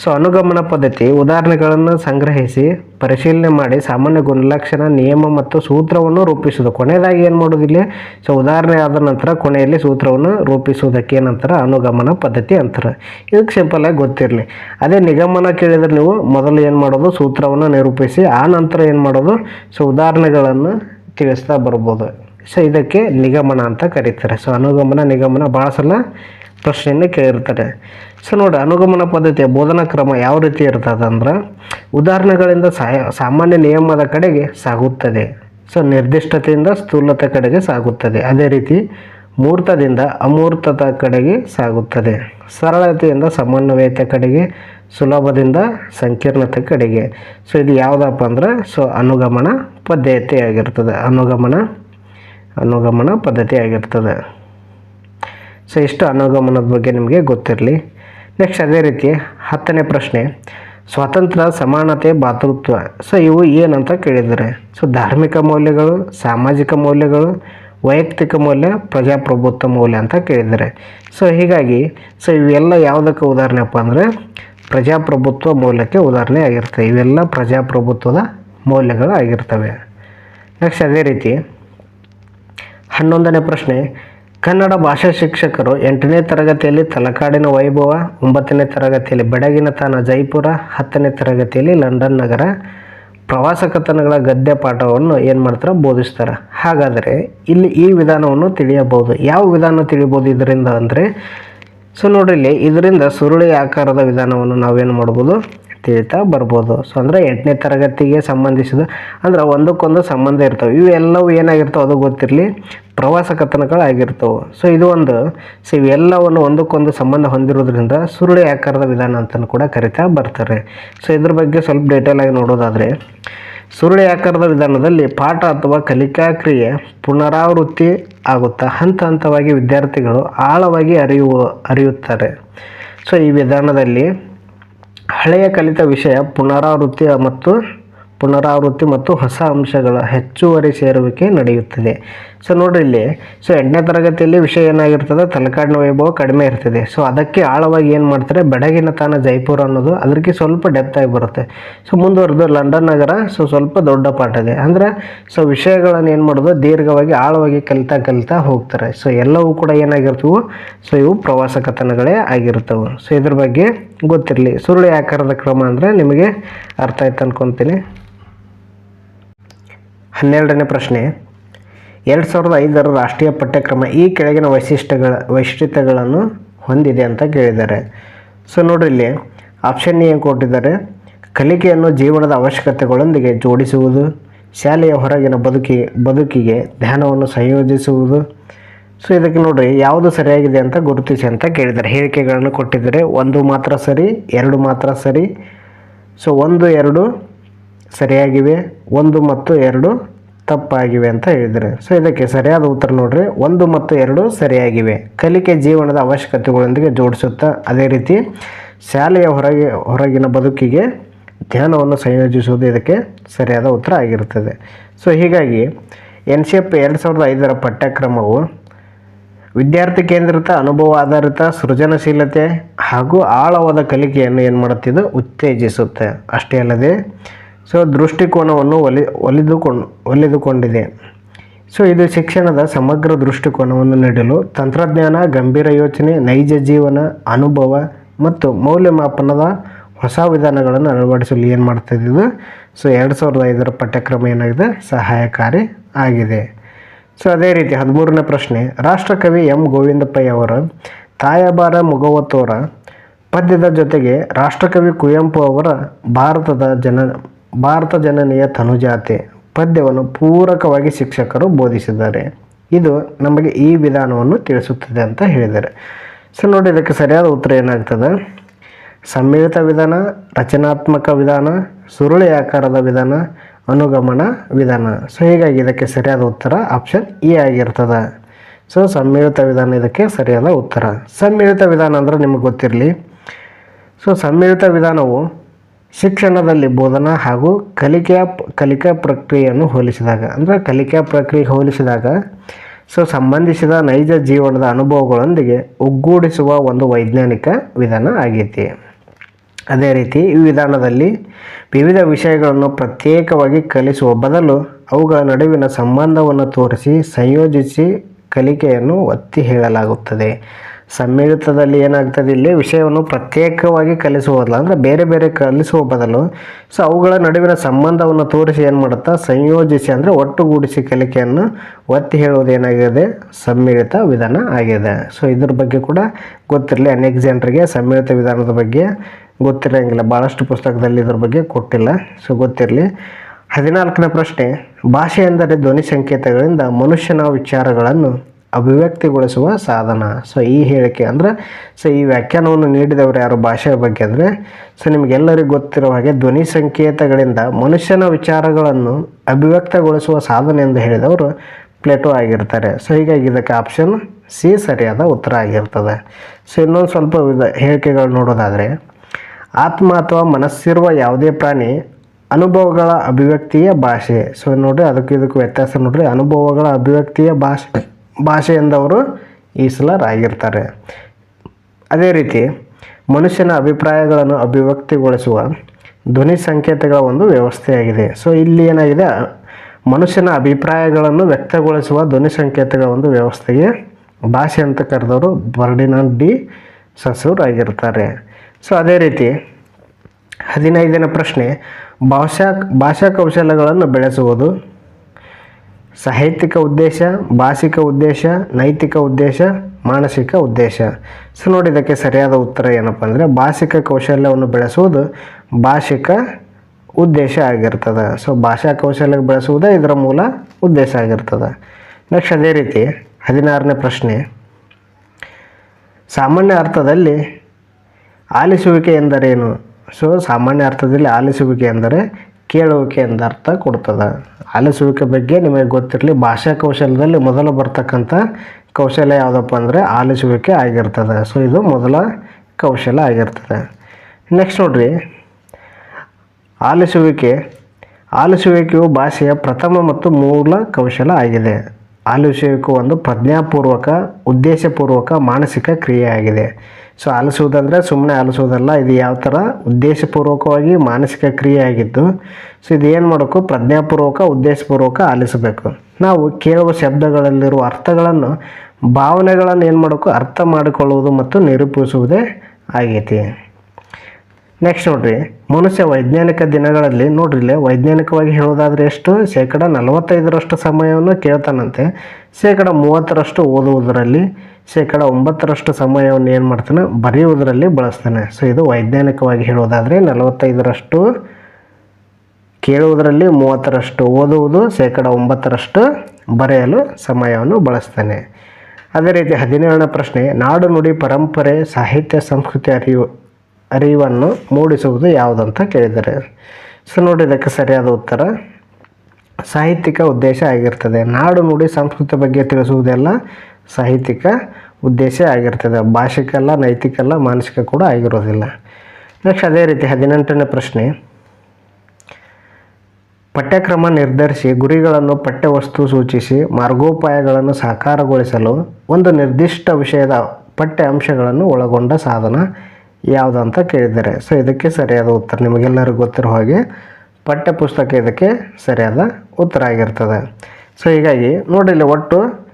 ಸೊ ಅನುಗಮನ ಪದ್ಧತಿ, ಉದಾಹರಣೆಗಳನ್ನು ಸಂಗ್ರಹಿಸಿ, ಪರಿಶೀಲನೆ ಮಾಡಿ, ಸಾಮಾನ್ಯ ಗುಣಲಕ್ಷಣ, ನಿಯಮ ಮತ್ತು ಸೂತ್ರವನ್ನು ರೂಪಿಸುವುದು. ಕೊನೆಯದಾಗಿ ಏನು ಮಾಡೋದಿಲ್ಲ? ಸೊ ಉದಾಹರಣೆ ಆದ ನಂತರ ಕೊನೆಯಲ್ಲಿ ಸೂತ್ರವನ್ನು ರೂಪಿಸುವುದಕ್ಕೆ ಏನಂತಾರೆ? ಅನುಗಮನ ಪದ್ಧತಿ ಅಂತಾರೆ. ಇದಕ್ಕೆ ಸಿಂಪಲ್ ಆಗಿ ಗೊತ್ತಿರಲಿ. ಅದೇ ನಿಗಮನ ಕೇಳಿದ್ರೆ ನೀವು ಮೊದಲು ಏನು ಮಾಡೋದು? ಸೂತ್ರವನ್ನು ನಿರೂಪಿಸಿ, ಆ ನಂತರ ಏನು ಮಾಡೋದು? ಸೊ ಉದಾಹರಣೆಗಳನ್ನು ತಿಳಿಸ್ತಾ ಬರ್ಬೋದು. ಸೊ ಇದಕ್ಕೆ ನಿಗಮನ ಅಂತ ಕರೀತಾರೆ. ಸೊ ಅನುಗಮನ, ನಿಗಮನ ಭಾಳ ಸಲ ಪ್ರಶ್ನೆಯನ್ನು ಕೇಳಿರ್ತಾರೆ. ಸೊ ನೋಡಿ, ಅನುಗಮನ ಪದ್ಧತಿಯ ಬೋಧನಾ ಕ್ರಮ ಯಾವ ರೀತಿ ಇರ್ತದೆ ಅಂದ್ರೆ, ಉದಾಹರಣೆಗಳಿಂದ ಸಾಮಾನ್ಯ ನಿಯಮದ ಕಡೆಗೆ ಸಾಗುತ್ತದೆ. ಸೊ ನಿರ್ದಿಷ್ಟತೆಯಿಂದ ಸ್ಥೂಲತೆ ಕಡೆಗೆ ಸಾಗುತ್ತದೆ. ಅದೇ ರೀತಿ ಮೂರ್ತದಿಂದ ಅಮೂರ್ತದ ಕಡೆಗೆ ಸಾಗುತ್ತದೆ. ಸರಳತೆಯಿಂದ ಸಮನ್ವಯತೆ ಕಡೆಗೆ, ಸುಲಭದಿಂದ ಸಂಕೀರ್ಣತೆ ಕಡೆಗೆ. ಸೊ ಇದು ಯಾವುದಪ್ಪ ಅಂದ್ರೆ ಸೊ ಅನುಗಮನ ಪದ್ಧತಿಯಾಗಿರ್ತದೆ. ಅನುಗಮನ ಅನುಗಮನ ಪದ್ಧತಿ ಆಗಿರ್ತದೆ ಸೊ ಇಷ್ಟು ಅನುಗಮನದ ಬಗ್ಗೆ ನಿಮಗೆ ಗೊತ್ತಿರಲಿ. ನೆಕ್ಸ್ಟ್ ಅದೇ ರೀತಿ ಹತ್ತನೇ ಪ್ರಶ್ನೆ, ಸ್ವಾತಂತ್ರ್ಯ, ಸಮಾನತೆ, ಭಾತೃತ್ವ. ಸೊ ಇವು ಏನಂತ ಕೇಳಿದ್ದಾರೆ ಸೊ ಧಾರ್ಮಿಕ ಮೌಲ್ಯಗಳು, ಸಾಮಾಜಿಕ ಮೌಲ್ಯಗಳು, ವೈಯಕ್ತಿಕ ಮೌಲ್ಯ, ಪ್ರಜಾಪ್ರಭುತ್ವ ಮೌಲ್ಯ ಅಂತ ಕೇಳಿದ್ದಾರೆ ಸೊ ಹೀಗಾಗಿ ಸೊ ಇವೆಲ್ಲ ಯಾವುದಕ್ಕೆ ಉದಾಹರಣೆಪ್ಪ ಅಂದರೆ, ಪ್ರಜಾಪ್ರಭುತ್ವ ಮೌಲ್ಯಕ್ಕೆ ಉದಾಹರಣೆ ಆಗಿರ್ತವೆ ಇವೆಲ್ಲ ಪ್ರಜಾಪ್ರಭುತ್ವದ ಮೌಲ್ಯಗಳು ಆಗಿರ್ತವೆ. ನೆಕ್ಸ್ಟ್ ಅದೇ ರೀತಿ ಹನ್ನೊಂದನೇ ಪ್ರಶ್ನೆ ಕನ್ನಡ ಭಾಷಾ ಶಿಕ್ಷಕರು ಎಂಟನೇ ತರಗತಿಯಲ್ಲಿ ತಲಕಾಡಿನ ವೈಭವ, ಒಂಬತ್ತನೇ ತರಗತಿಯಲ್ಲಿ ಬೆಡಗಿನ ತಾನ ಜೈಪುರ, ಹತ್ತನೇ ತರಗತಿಯಲ್ಲಿ ಲಂಡನ್ ನಗರ. ಪ್ರವಾಸ ಕಥನಗಳ ಗದ್ಯ ಪಾಠವನ್ನು ಏನು ಮಾಡ್ತಾರೆ ಬೋಧಿಸ್ತಾರೆ. ಹಾಗಾದರೆ ಇಲ್ಲಿ ಈ ವಿಧಾನವನ್ನು ತಿಳಿಯಬಹುದು. ಯಾವ ವಿಧಾನ ತಿಳಿಬೋದು ಇದರಿಂದ ಅಂದರೆ, ಸೊ ನೋಡ್ರಿ ಇದರಿಂದ ಸುರುಳಿ ಆಕಾರದ ವಿಧಾನವನ್ನು ನಾವೇನು ಮಾಡ್ಬೋದು? ತಿಳಿತಾ ಬರ್ಬೋದು. ಸೊ ಅಂದರೆ ಎಂಟನೇ ತರಗತಿಗೆ ಸಂಬಂಧಿಸಿದ, ಅಂದ್ರೆ ಒಂದಕ್ಕೊಂದು ಸಂಬಂಧ ಇರ್ತವೆ. ಇವೆಲ್ಲವೂ ಏನಾಗಿರ್ತವೆ ಅದು ಗೊತ್ತಿರಲಿ? ಪ್ರವಾಸ ಕಥನಗಳು ಆಗಿರ್ತವೆ ಸೊ ಇದು ಒಂದು. ಸೊ ಇವೆಲ್ಲವನ್ನು ಒಂದಕ್ಕೊಂದು ಸಂಬಂಧ ಹೊಂದಿರೋದ್ರಿಂದ ಸುರುಳಿ ಆಕಾರದ ವಿಧಾನ ಅಂತಲೂ ಕೂಡ ಕರಿತಾ ಬರ್ತಾರೆ. ಸೊ ಇದ್ರ ಬಗ್ಗೆ ಸ್ವಲ್ಪ ಡೀಟೇಲ್ ಆಗಿ ನೋಡೋದಾದರೆ, ಸುರುಳಿ ಆಕಾರದ ವಿಧಾನದಲ್ಲಿ ಪಾಠ ಅಥವಾ ಕಲಿಕಾ ಕ್ರಿಯೆ ಪುನರಾವೃತ್ತಿ ಆಗುತ್ತಾ? ಹಂತ ಹಂತವಾಗಿ ವಿದ್ಯಾರ್ಥಿಗಳು ಆಳವಾಗಿ ಅರಿಯುವ, ಅರಿಯುತ್ತಾರೆ. ಸೊ ಈ ವಿಧಾನದಲ್ಲಿ ಹಳೆಯ ಕಲಿತ ವಿಷಯ ಪುನರಾವೃತ್ತಿ ಮತ್ತು ಪುನರಾವೃತ್ತಿ ಮತ್ತು ಹೊಸ ಅಂಶಗಳ ಹೆಚ್ಚುವರಿ ಸೇರುವಿಕೆ ನಡೆಯುತ್ತದೆ. ಸೊ ನೋಡ್ರಿ ಇಲ್ಲಿ. ಸೊ ಎಂಟನೇ ತರಗತಿಯಲ್ಲಿ ವಿಷಯ ಏನಾಗಿರ್ತದೆ? ತಲಕಾಡಿನ ವೈಭವ ಕಡಿಮೆ ಇರ್ತದೆ. ಸೊ ಅದಕ್ಕೆ ಆಳವಾಗಿ ಏನು ಮಾಡ್ತಾರೆ? ಬೆಡಗಿನ ತಾನ ಜೈಪುರ ಅನ್ನೋದು ಅದಕ್ಕೆ ಸ್ವಲ್ಪ ಡೆಪ್ತ್ ಆಗಿ ಬರುತ್ತೆ. ಸೊ ಮುಂದುವರೆದು ಲಂಡನ್ ನಗರ. ಸೊ ಸ್ವಲ್ಪ ದೊಡ್ಡ ಪಾಠ ಇದೆ. ಅಂದರೆ ಸೊ ವಿಷಯಗಳನ್ನು ಏನು ಮಾಡೋದು? ದೀರ್ಘವಾಗಿ ಆಳವಾಗಿ ಕಲಿತಾ ಕಲಿತಾ ಹೋಗ್ತಾರೆ. ಸೊ ಎಲ್ಲವೂ ಕೂಡ ಏನಾಗಿರ್ತವೋ? ಸೊ ಇವು ಪ್ರವಾಸ ಕಥನಗಳೇ ಆಗಿರ್ತವೆ. ಸೊ ಇದ್ರ ಬಗ್ಗೆ ಗೊತ್ತಿರಲಿ. ಸುರುಳಿ ಆಕಾರದ ಕ್ರಮ ಅಂದರೆ ನಿಮಗೆ ಅರ್ಥ ಆಯ್ತು ಅನ್ಕೊತೀನಿ. ಹನ್ನೆರಡನೇ ಪ್ರಶ್ನೆ, ಎರಡು ಸಾವಿರದ ಐದರ ರಾಷ್ಟ್ರೀಯ ಪಠ್ಯಕ್ರಮ ಈ ಕೆಳಗಿನ ವೈಶಿಷ್ಟ್ಯಗಳ, ವೈಶಿಷ್ಟ್ಯತೆಗಳನ್ನು ಹೊಂದಿದೆ ಅಂತ ಕೇಳಿದ್ದಾರೆ. ಸೊ ನೋಡಿ ಇಲ್ಲಿ ಆಪ್ಷನ್ ಏನು ಕೊಟ್ಟಿದ್ದಾರೆ, ಕಲಿಕೆಯನ್ನು ಜೀವನದ ಅವಶ್ಯಕತೆಗಳೊಂದಿಗೆ ಜೋಡಿಸುವುದು, ಶಾಲೆಯ ಹೊರಗಿನ ಬದುಕಿ, ಬದುಕಿಗೆ ಧ್ಯಾನವನ್ನು ಸಂಯೋಜಿಸುವುದು. ಸೊ ಇದಕ್ಕೆ ನೋಡಿರಿ, ಯಾವುದು ಸರಿಯಾಗಿದೆ ಅಂತ ಗುರುತಿಸಿ ಅಂತ ಕೇಳಿದ್ದಾರೆ. ಹೇಳಿಕೆಗಳನ್ನು ಕೊಟ್ಟಿದ್ದಾರೆ, ಒಂದು ಮಾತ್ರ ಸರಿ, ಎರಡು ಮಾತ್ರ ಸರಿ. ಸೊ ಒಂದು, ಎರಡು ಸರಿಯಾಗಿವೆ? ಒಂದು ಮತ್ತು ಎರಡು ತಪ್ಪಾಗಿವೆ ಅಂತ ಹೇಳಿದರೆ ಸೊ ಇದಕ್ಕೆ ಸರಿಯಾದ ಉತ್ತರ ನೋಡ್ರಿ. ಒಂದು ಮತ್ತು ಎರಡು ಸರಿಯಾಗಿವೆ. ಕಲಿಕೆ ಜೀವನದ ಅವಶ್ಯಕತೆಗಳೊಂದಿಗೆ ಜೋಡಿಸುತ್ತಾ ಅದೇ ರೀತಿ ಶಾಲೆಯ ಹೊರಗೆ, ಹೊರಗಿನ ಬದುಕಿಗೆ ಧ್ಯಾನವನ್ನು ಸಂಯೋಜಿಸುವುದು ಇದಕ್ಕೆ ಸರಿಯಾದ ಉತ್ತರ ಆಗಿರುತ್ತದೆ. ಸೊ ಹೀಗಾಗಿ ಎನ್ ಸಿ ಎಫ್ ಎರಡು ಸಾವಿರದ ಐದರ ಪಠ್ಯಕ್ರಮವು ವಿದ್ಯಾರ್ಥಿ ಕೇಂದ್ರಿತ, ಅನುಭವ ಆಧಾರಿತ, ಸೃಜನಶೀಲತೆ ಹಾಗೂ ಆಳವಾದ ಕಲಿಕೆಯನ್ನು ಏನು ಮಾಡುತ್ತಿದ್ದು ಉತ್ತೇಜಿಸುತ್ತೆ. ಅಷ್ಟೇ ಅಲ್ಲದೆ ಸೊ ದೃಷ್ಟಿಕೋನವನ್ನು ಒಲಿ, ಒಲಿದುಕೊಂಡು, ಒಲಿದುಕೊಂಡಿದೆ. ಸೊ ಇದು ಶಿಕ್ಷಣದ ಸಮಗ್ರ ದೃಷ್ಟಿಕೋನವನ್ನು ನೀಡಲು ತಂತ್ರಜ್ಞಾನ, ಗಂಭೀರ ಯೋಚನೆ, ನೈಜ ಜೀವನ, ಅನುಭವ ಮತ್ತು ಮೌಲ್ಯಮಾಪನದ ಹೊಸ ವಿಧಾನಗಳನ್ನು ಅಳವಡಿಸಲು ಏನು ಮಾಡ್ತಾಯಿದ್ದು ಇದು ಸೊ ಎರಡು ಸಾವಿರದ ಐದರ ಪಠ್ಯಕ್ರಮ ಏನಾಗಿದೆ? ಸಹಾಯಕಾರಿ ಆಗಿದೆ. ಸೊ ಅದೇ ರೀತಿ ಹದಿಮೂರನೇ ಪ್ರಶ್ನೆ, ರಾಷ್ಟ್ರಕವಿ ಎಂ. ಗೋವಿಂದಪ್ಪಯ್ಯ ಅವರ ತಾಯಬಾರ ಮುಗವತ್ತೋರ ಪದ್ಯದ ಜೊತೆಗೆ ರಾಷ್ಟ್ರಕವಿ ಕುವೆಂಪು ಅವರ ಭಾರತದ ಜನ ಭಾರತ ಜನನಿಯ ತನುಜಾತೆ ಪದ್ಯವನ್ನು ಪೂರಕವಾಗಿ ಶಿಕ್ಷಕರು ಬೋಧಿಸಿದ್ದಾರೆ. ಇದು ನಮಗೆ ಈ ವಿಧಾನವನ್ನು ತಿಳಿಸುತ್ತದೆ ಅಂತ ಹೇಳಿದ್ದಾರೆ. ಸೊ, ನೋಡಿ, ಇದಕ್ಕೆ ಸರಿಯಾದ ಉತ್ತರ ಏನಾಗ್ತದೆ? ಸಮ್ಮಿಳಿತ ವಿಧಾನ, ರಚನಾತ್ಮಕ ವಿಧಾನ, ಸುರುಳಿ ಆಕಾರದ ವಿಧಾನ, ಅನುಗಮನ ವಿಧಾನ. ಸೊ, ಹೀಗಾಗಿ ಇದಕ್ಕೆ ಸರಿಯಾದ ಉತ್ತರ ಆಪ್ಷನ್ ಇ ಆಗಿರ್ತದೆ. ಸೊ, ಸಮ್ಮಿಳಿತ ವಿಧಾನ ಇದಕ್ಕೆ ಸರಿಯಾದ ಉತ್ತರ. ಸಮ್ಮಿಳಿತ ವಿಧಾನ ಅಂದ್ರೆ ನಿಮಗೆ ಗೊತ್ತಿರಲಿ. ಸೊ, ಸಮ್ಮಿಳಿತ ವಿಧಾನವು ಶಿಕ್ಷಣದಲ್ಲಿ ಬೋಧನಾ ಹಾಗೂ ಕಲಿಕೆಯ ಕಲಿಕಾ ಪ್ರಕ್ರಿಯೆಯನ್ನು ಹೋಲಿಸಿದಾಗ, ಅಂದರೆ ಕಲಿಕಾ ಪ್ರಕ್ರಿಯೆ ಹೋಲಿಸಿದಾಗ, ಸೊ ಸಂಬಂಧಿಸಿದ ನೈಜ ಜೀವನದ ಅನುಭವಗಳೊಂದಿಗೆ ಒಗ್ಗೂಡಿಸುವ ಒಂದು ವೈಜ್ಞಾನಿಕ ವಿಧಾನ ಆಗೈತಿ. ಅದೇ ರೀತಿ ಈ ವಿಧಾನದಲ್ಲಿ ವಿವಿಧ ವಿಷಯಗಳನ್ನು ಪ್ರತ್ಯೇಕವಾಗಿ ಕಲಿಸುವ ಬದಲು ಅವುಗಳ ನಡುವಿನ ಸಂಬಂಧವನ್ನು ತೋರಿಸಿ ಸಂಯೋಜಿಸಿ ಕಲಿಕೆಯನ್ನು ಒತ್ತಿ ಹೇಳಲಾಗುತ್ತದೆ. ಸಮ್ಮಿಳಿತದಲ್ಲಿ ಏನಾಗ್ತದೆ, ಇಲ್ಲಿ ವಿಷಯವನ್ನು ಪ್ರತ್ಯೇಕವಾಗಿ ಕಲಿಸುವುದಲ್ಲ, ಅಂದರೆ ಬೇರೆ ಬೇರೆ ಕಲಿಸುವ ಬದಲು ಸೊ ಅವುಗಳ ನಡುವಿನ ಸಂಬಂಧವನ್ನು ತೋರಿಸಿ ಏನು ಮಾಡುತ್ತಾ, ಸಂಯೋಜಿಸಿ, ಅಂದರೆ ಒಟ್ಟುಗೂಡಿಸಿ ಕಲಿಕೆಯನ್ನು ಒತ್ತಿ ಹೇಳುವುದು ಏನಾಗಿದೆ, ಸಮ್ಮಿಳಿತ ವಿಧಾನ ಆಗಿದೆ. ಸೊ ಇದ್ರ ಬಗ್ಗೆ ಕೂಡ ಗೊತ್ತಿರಲಿ, ಅನೇಕ ಜನರಿಗೆ ಸಮ್ಮಿಳಿತ ವಿಧಾನದ ಬಗ್ಗೆ ಗೊತ್ತಿರೋಂಗಿಲ್ಲ ಭಾಳಷ್ಟು ಪುಸ್ತಕದಲ್ಲಿ ಇದ್ರ ಬಗ್ಗೆ ಕೊಟ್ಟಿಲ್ಲ ಸೊ ಗೊತ್ತಿರಲಿ. ಹದಿನಾಲ್ಕನೇ ಪ್ರಶ್ನೆ, ಭಾಷೆ ಎಂದರೆ ಧ್ವನಿ ಸಂಕೇತಗಳಿಂದ ಮನುಷ್ಯನ ವಿಚಾರಗಳನ್ನು ಅಭಿವ್ಯಕ್ತಿಗೊಳಿಸುವ ಸಾಧನ. ಸೊ ಈ ಹೇಳಿಕೆ ಅಂದರೆ ಸೊ ಈ ವ್ಯಾಖ್ಯಾನವನ್ನು ನೀಡಿದವರು ಯಾರು ಭಾಷೆಯ ಬಗ್ಗೆ ಅಂದರೆ ಸೊ ನಿಮಗೆಲ್ಲರಿಗೂ ಗೊತ್ತಿರುವ ಹಾಗೆ ಧ್ವನಿ ಸಂಕೇತಗಳಿಂದ ಮನುಷ್ಯನ ವಿಚಾರಗಳನ್ನು ಅಭಿವ್ಯಕ್ತಗೊಳಿಸುವ ಸಾಧನೆ ಎಂದು ಹೇಳಿದವರು ಪ್ಲೇಟೋ ಆಗಿರ್ತಾರೆ. ಸೊ ಹೀಗಾಗಿ ಇದಕ್ಕೆ ಆಪ್ಷನ್ ಸಿ ಸರಿಯಾದ ಉತ್ತರ ಆಗಿರ್ತದೆ. ಸೊ ಇನ್ನೊಂದು ಸ್ವಲ್ಪ ವಿಧ ಹೇಳಿಕೆಗಳು ನೋಡೋದಾದರೆ, ಆತ್ಮ ಅಥವಾ ಮನಸ್ಸಿರುವ ಯಾವುದೇ ಪ್ರಾಣಿ ಅನುಭವಗಳ ಅಭಿವ್ಯಕ್ತಿಯ ಭಾಷೆ. ಸೊ ನೋಡಿರಿ, ಅದಕ್ಕೆ ಇದಕ್ಕೆ ವ್ಯತ್ಯಾಸ ನೋಡಿರಿ, ಅನುಭವಗಳ ಅಭಿವ್ಯಕ್ತಿಯ ಭಾಷೆ. ಭಾಷೆ ಎಂದವರು ಈಸಲರಾಗಿರ್ತಾರೆ. ಅದೇ ರೀತಿ ಮನುಷ್ಯನ ಅಭಿಪ್ರಾಯಗಳನ್ನು ಅಭಿವ್ಯಕ್ತಿಗೊಳಿಸುವ ಧ್ವನಿ ಸಂಕೇತಗಳ ಒಂದು ವ್ಯವಸ್ಥೆಯಾಗಿದೆ. ಸೊ ಇಲ್ಲಿ ಏನಾಗಿದೆ? ಮನುಷ್ಯನ ಅಭಿಪ್ರಾಯಗಳನ್ನು ವ್ಯಕ್ತಗೊಳಿಸುವ ಧ್ವನಿ ಸಂಕೇತಗಳ ಒಂದು ವ್ಯವಸ್ಥೆಗೆ ಭಾಷೆ ಅಂತ ಕರೆದವರು ಬರ್ಡಿನಾನ್ ಡಿ ಸಸೂರ್ ಆಗಿರ್ತಾರೆ ಸೊ ಅದೇ ರೀತಿ ಹದಿನೈದನೇ ಪ್ರಶ್ನೆ, ಭಾಷಾ ಭಾಷಾ ಕೌಶಲ್ಯಗಳನ್ನು ಬೆಳೆಸುವುದು ಸಾಹಿತ್ಯಿಕ ಉದ್ದೇಶ, ಭಾಷಿಕ ಉದ್ದೇಶ, ನೈತಿಕ ಉದ್ದೇಶ, ಮಾನಸಿಕ ಉದ್ದೇಶ. ಸೊ ನೋಡಿ, ಇದಕ್ಕೆ ಸರಿಯಾದ ಉತ್ತರ ಏನಪ್ಪ ಅಂದರೆ ಭಾಷಿಕ ಕೌಶಲ್ಯವನ್ನು ಬೆಳೆಸುವುದು ಭಾಷಿಕ ಉದ್ದೇಶ ಆಗಿರ್ತದೆ. ಸೊ ಭಾಷಾ ಕೌಶಲ್ಯ ಬೆಳೆಸುವುದೇ ಇದರ ಮೂಲ ಉದ್ದೇಶ ಆಗಿರ್ತದೆ. ನೆಕ್ಸ್ಟ್ ಅದೇ ರೀತಿ ಹದಿನಾರನೇ ಪ್ರಶ್ನೆ. ಸಾಮಾನ್ಯ ಅರ್ಥದಲ್ಲಿ ಆಲಿಸುವಿಕೆ ಎಂದರೇನು? ಸೊ ಸಾಮಾನ್ಯ ಅರ್ಥದಲ್ಲಿ ಆಲಿಸುವಿಕೆ ಎಂದರೆ ಕೇಳುವಿಕೆ ಎಂದ ಅರ್ಥ ಕೊಡ್ತದೆ. ಆಲಿಸುವಿಕೆ ಬಗ್ಗೆ ನಿಮಗೆ ಗೊತ್ತಿರಲಿ, ಭಾಷಾ ಕೌಶಲ್ಯದಲ್ಲಿ ಮೊದಲು ಬರ್ತಕ್ಕಂಥ ಕೌಶಲ್ಯ ಯಾವುದಪ್ಪ ಅಂದರೆ ಆಲಿಸುವಿಕೆ ಆಗಿರ್ತದೆ. ಸೊ ಇದು ಮೊದಲ ಕೌಶಲ್ಯ ಆಗಿರ್ತದೆ. ನೆಕ್ಸ್ಟ್ ನೋಡ್ರಿ. ಆಲಿಸುವಿಕೆ, ಆಲಿಸುವಿಕೆಯು ಭಾಷೆಯ ಪ್ರಥಮ ಮತ್ತು ಮೂಲ ಕೌಶಲ ಆಗಿದೆ. ಆಲಿಸುವಿಕೆ ಒಂದು ಪ್ರಜ್ಞಾಪೂರ್ವಕ, ಉದ್ದೇಶಪೂರ್ವಕ, ಮಾನಸಿಕ ಕ್ರಿಯೆ ಆಗಿದೆ ಸೊ ಆಲಿಸುವುದಂದರೆ ಸುಮ್ಮನೆ ಆಲಿಸುವುದಲ್ಲ, ಇದು ಯಾವ ಥರ ಉದ್ದೇಶಪೂರ್ವಕವಾಗಿ ಮಾನಸಿಕ ಕ್ರಿಯೆ ಆಗಿದ್ದು, ಸೊ ಇದು ಏನು ಮಾಡಬೇಕು? ಪ್ರಜ್ಞಾಪೂರ್ವಕ, ಉದ್ದೇಶಪೂರ್ವಕ ಆಲಿಸಬೇಕು. ನಾವು ಕೇಳುವ ಶಬ್ದಗಳಲ್ಲಿರುವ ಅರ್ಥಗಳನ್ನು, ಭಾವನೆಗಳನ್ನು ಏನು ಮಾಡಬೇಕು? ಅರ್ಥ ಮಾಡಿಕೊಳ್ಳುವುದು ಮತ್ತು ನಿರೂಪಿಸುವುದೇ ಆಗೈತಿ. ನೆಕ್ಸ್ಟ್ ನೋಡ್ರಿ, ಮನುಷ್ಯ ವೈಜ್ಞಾನಿಕ ದಿನಗಳಲ್ಲಿ ನೋಡ್ರಿ ಇಲ್ಲೇ, ವೈಜ್ಞಾನಿಕವಾಗಿ ಹೇಳೋದಾದ್ರೆ ಎಷ್ಟು? ಶೇಕಡ ನಲವತ್ತೈದರಷ್ಟು ಸಮಯವನ್ನು ಕೇಳ್ತಾನಂತೆ. ಶೇಕಡ ಮೂವತ್ತರಷ್ಟು ಓದುವುದರಲ್ಲಿ, ಶೇಕಡ ಒಂಬತ್ತರಷ್ಟು ಸಮಯವನ್ನು ಏನು ಮಾಡ್ತಾನೆ? ಬರೆಯುವುದರಲ್ಲಿ ಬಳಸ್ತಾನೆ. ಸೊ ಇದು ವೈಜ್ಞಾನಿಕವಾಗಿ ಹೇಳೋದಾದರೆ ನಲವತ್ತೈದರಷ್ಟು ಕೇಳುವುದರಲ್ಲಿ ಮೂವತ್ತರಷ್ಟು ಓದುವುದು, ಶೇಕಡ ಒಂಬತ್ತರಷ್ಟು ಬರೆಯಲು ಸಮಯವನ್ನು ಬಳಸ್ತಾನೆ. ಅದೇ ರೀತಿ ಹದಿನೇಳನೇ ಪ್ರಶ್ನೆ, ನಾಡು ನುಡಿ ಪರಂಪರೆ, ಸಾಹಿತ್ಯ, ಸಂಸ್ಕೃತಿ ಅರಿವು ಅರಿವನ್ನು ಮೂಡಿಸುವುದು ಯಾವುದಂತ ಕೇಳಿದ್ದಾರೆ ಸೊ ನೋಡಿ, ಇದಕ್ಕೆ ಸರಿಯಾದ ಉತ್ತರ. ಸಾಹಿತ್ಯಿಕ ಉದ್ದೇಶ ಆಗಿರ್ತದೆ. ನಾಡು ನುಡಿ ಸಂಸ್ಕೃತಿ ಬಗ್ಗೆ ತಿಳಿಸುವುದೆಲ್ಲ ಸಾಹಿತ್ಯಿಕ ಉದ್ದೇಶ ಆಗಿರ್ತದೆ. ಭಾಷಿಕಲ್ಲ, ನೈತಿಕಲ್ಲ, ಮಾನಸಿಕ ಕೂಡ ಆಗಿರೋದಿಲ್ಲ. ನೆಕ್ಸ್ಟ್ ಅದೇ ರೀತಿ ಹದಿನೆಂಟನೇ ಪ್ರಶ್ನೆ. ಪಠ್ಯಕ್ರಮ ನಿರ್ಧರಿಸಿ, ಗುರಿಗಳನ್ನು, ಪಠ್ಯವಸ್ತು ಸೂಚಿಸಿ, ಮಾರ್ಗೋಪಾಯಗಳನ್ನು ಸಾಕಾರಗೊಳಿಸಲು ಒಂದು ನಿರ್ದಿಷ್ಟ ವಿಷಯದ ಪಠ್ಯ ಅಂಶಗಳನ್ನು ಒಳಗೊಂಡ ಸಾಧನ. ಯಾವುದು ಅಂತ ಕೇಳಿದ್ದಾರೆ. ಸೊ ಇದಕ್ಕೆ ಸರಿಯಾದ ಉತ್ತರ ನಿಮಗೆಲ್ಲರಿಗೂ ಗೊತ್ತಿರೋ ಹಾಗೆ ಪಠ್ಯಪುಸ್ತಕ ಇದಕ್ಕೆ ಸರಿಯಾದ ಉತ್ತರ ಆಗಿರ್ತದೆ. ಸೊ ಹೀಗಾಗಿ ನೋಡಿಲ್ಲ ಒಟ್ಟು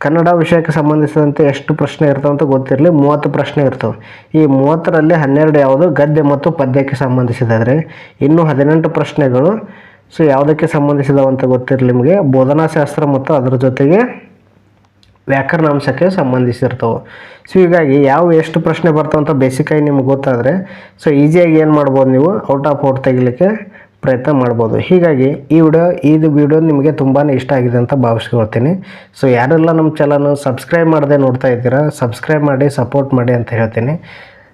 ಕನ್ನಡ ವಿಷಯಕ್ಕೆ ಸಂಬಂಧಿಸಿದಂತೆ ಎಷ್ಟು ಪ್ರಶ್ನೆ ಇರ್ತವೆ ಅಂತ ಗೊತ್ತಿರಲಿ, ಮೂವತ್ತು ಪ್ರಶ್ನೆ ಇರ್ತವೆ. ಈ ಮೂವತ್ತರಲ್ಲಿ ಹನ್ನೆರಡು ಯಾವುದು ಗದ್ಯ ಮತ್ತು ಪದ್ಯಕ್ಕೆ ಸಂಬಂಧಿಸಿದರೆ ಇನ್ನೂ ಹದಿನೆಂಟು ಪ್ರಶ್ನೆಗಳು. ಸೊ ಯಾವುದಕ್ಕೆ ಸಂಬಂಧಿಸಿದವಂತ ಗೊತ್ತಿರಲಿ ನಿಮಗೆ. ಬೋಧನಾಶಾಸ್ತ್ರ ಮತ್ತು ಅದರ ಜೊತೆಗೆ ವ್ಯಾಕರಣಾಂಶಕ್ಕೆ ಸಂಬಂಧಿಸಿರ್ತವೆ. ಸೊ ಹೀಗಾಗಿ ಯಾವ ಎಷ್ಟು ಪ್ರಶ್ನೆ ಬರ್ತಾವಂತ ಬೇಸಿಕಾಗಿ ನಿಮ್ಗೆ ಗೊತ್ತಾದರೆ ಸೊ ಈಸಿಯಾಗಿ ಏನು ಮಾಡ್ಬೋದು ನೀವು? ಔಟ್ ಆಫ್ ಔಟ್ ತೆಗಿಲಿಕ್ಕೆ ಪ್ರಯತ್ನ ಮಾಡ್ಬೋದು. ಹೀಗಾಗಿ ಈ ವಿಡಿಯೋ, ಇದು ವಿಡಿಯೋ ನಿಮಗೆ ತುಂಬಾ ಇಷ್ಟ ಆಗಿದೆ ಅಂತ ಭಾವಿಸ್ಕೊಳ್ತೀನಿ. ಸೊ ಯಾರೆಲ್ಲ ನಮ್ಮ ಚಾನಲ್ ಸಬ್ಸ್ಕ್ರೈಬ್ ಮಾಡದೆ ನೋಡ್ತಾ ಇದ್ದೀರಾ ಸಬ್ಸ್ಕ್ರೈಬ್ ಮಾಡಿ ಸಪೋರ್ಟ್ ಮಾಡಿ ಅಂತ ಹೇಳ್ತೀನಿ.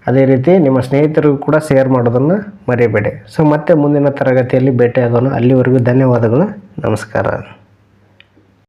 ಅದೇ ರೀತಿ ನಿಮ್ಮ ಸ್ನೇಹಿತರಿಗೂ ಕೂಡ ಶೇರ್ ಮಾಡೋದನ್ನು ಮರೆಯಬೇಡಿ ಸೊ ಮತ್ತೆ ಮುಂದಿನ ತರಗತಿಯಲ್ಲಿ ಭೇಟಿಯಾಗೋಣ. ಅಲ್ಲಿವರೆಗೂ ಧನ್ಯವಾದಗಳು. ನಮಸ್ಕಾರ.